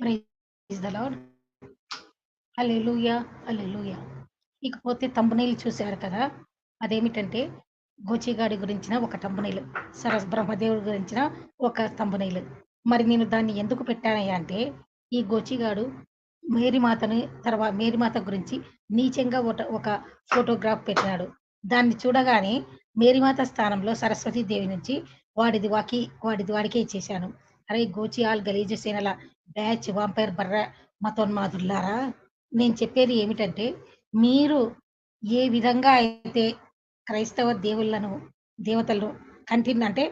Praise the Lord hallelujah hallelujah ఇకపోతే తంబునీలు చూశారు కదా అదేమిటంటే గోచిగాడి గురించిన ఒక తంబునీలు సరస్ బ్రహ్మదేవుడి గురించిన ఒక తంబునీలు. మరి నేను దాన్ని ఎందుకు పెట్టానయ్యా అంటే ఈ గోచిగాడు మేరీమాతని తర్వాత మేరీమాత గురించి నీచంగా ఒక ఒక ఫోటోగ్రాఫ్ పెట్టినాడు. దాన్ని చూడగానే మేరీమాత స్థానంలో సరస్వతి దేవి నుంచి వాడిది వాకి వాడిది వాడికే ఇచ్చేశాను. అరే గోచి ఆల్ గలీజు సేనల బ్యాచ్ వాంపైర్ బర్ర మతోన్మాదుల్లారా నేను చెప్పేది ఏమిటంటే మీరు ఏ విధంగా అయితే క్రైస్తవ దేవుళ్ళను దేవతలను కంటిన్యూ అంటే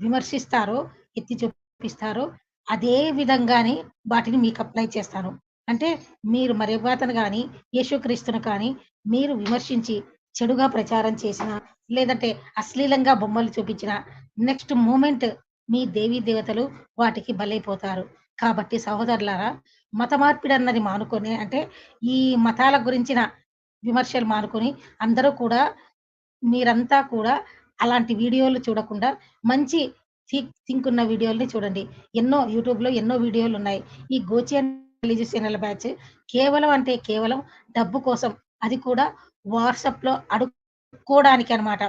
విమర్శిస్తారో ఎత్తి చూపిస్తారో అదే విధంగానే వాటిని మీకు అప్లై చేస్తాను. అంటే మీరు మరేబాతను కానీ యేసుక్రీస్తును కానీ మీరు విమర్శించి చెడుగా ప్రచారం చేసిన లేదంటే అశ్లీలంగా బొమ్మలు చూపించిన నెక్స్ట్ మూమెంట్ మీ దేవీ దేవతలు వాటికి బలైపోతారు. కాబట్టి సహోదరులారా మత మార్పిడి అన్నది మానుకొని అంటే ఈ మతాల గురించిన విమర్శలు మానుకొని అందరూ కూడా మీరంతా కూడా అలాంటి వీడియోలు చూడకుండా మంచి థింక్ ఉన్న వీడియోల్ని చూడండి. ఎన్నో యూట్యూబ్లో ఎన్నో వీడియోలు ఉన్నాయి ఈ గోచి రిలీజియస్ ఛానల్ బ్యాచ్ కేవలం అంటే కేవలం డబ్బు కోసం అది కూడా వాట్సాప్లో అడుక్కోవడానికి అనమాట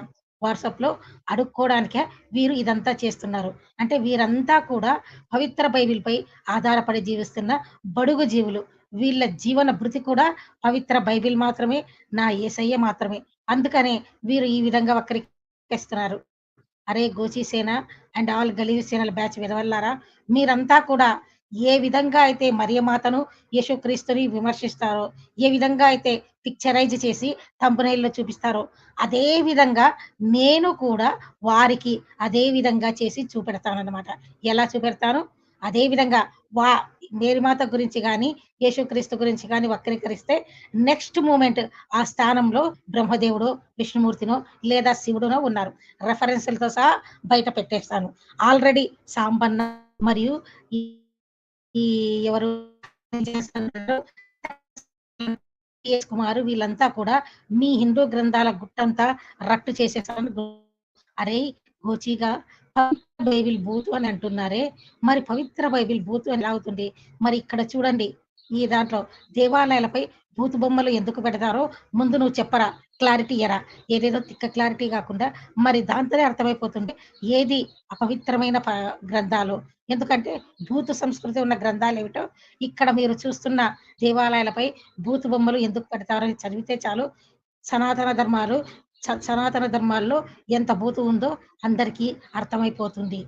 వాట్సాప్లో అడుక్కోవడానికే వీరు ఇదంతా చేస్తున్నారు. అంటే వీరంతా కూడా పవిత్ర బైబిల్ పై ఆధారపడి జీవిస్తున్న బడుగు జీవులు. వీళ్ళ జీవన భృతి కూడా పవిత్ర బైబిల్ మాత్రమే నా ఏసయ్య మాత్రమే. అందుకనే వీరు ఈ విధంగా వక్రీకరిస్తున్నారు. అరే గోచి సేన అండ్ ఆల్ గలీజ్ సేనల బ్యాచ్ విధవల్లారా మీరంతా కూడా ఏ విధంగా అయితే మరియమాతను యేసుక్రీస్తుని విమర్శిస్తారో ఏ విధంగా అయితే పిక్చరైజ్ చేసి తంపునైల్లో చూపిస్తారో అదే విధంగా నేను కూడా వారికి అదే విధంగా చేసి చూపెడతాను అనమాట ఎలా చూపెడతాను? అదే విధంగా వా మేరీమాత గురించి కానీ యేసుక్రీస్తు గురించి కానీ వక్రీకరిస్తే నెక్స్ట్ మూమెంట్ ఆ స్థానంలో బ్రహ్మదేవుడు విష్ణుమూర్తినో లేదా శివుడునో ఉన్నారు. రెఫరెన్స్లతో సహా బయట పెట్టేస్తాను. ఆల్రెడీ సాంబన్న మరియు ఎవరు చేస్తున్నారు కుమారు వీళ్ళంతా కూడా మీ హిందూ గ్రంథాల గుట్టంతా రట్టు చేసేసాను అరే గోచిగా పవిత్ర బైబిల్ బూతు అని అంటున్నారే. మరి పవిత్ర బైబిల్ బూతు అని అవుతుంది? మరి ఇక్కడ చూడండి. ఈ దాంట్లో దేవాలయాలపై బూతు బొమ్మలు ఎందుకు పెడతారో ముందు నువ్వు చెప్పరా క్లారిటీ ఎరా ఏదేదో తిక్క క్లారిటీ కాకుండా మరి దాంతోనే అర్థమైపోతుంటే ఏది అపవిత్రమైన ప- గ్రంథాలు? ఎందుకంటే భూత సంస్కృతి ఉన్న గ్రంథాలు ఏమిటో ఇక్కడ మీరు చూస్తున్న దేవాలయాలపై భూత బొమ్మలు ఎందుకు పెడతారని చదివితే చాలు. సనాతన ధర్మాలు సనాతన ధర్మాల్లో ఎంత భూతు ఉందో అందరికీ అర్థమైపోతుంది.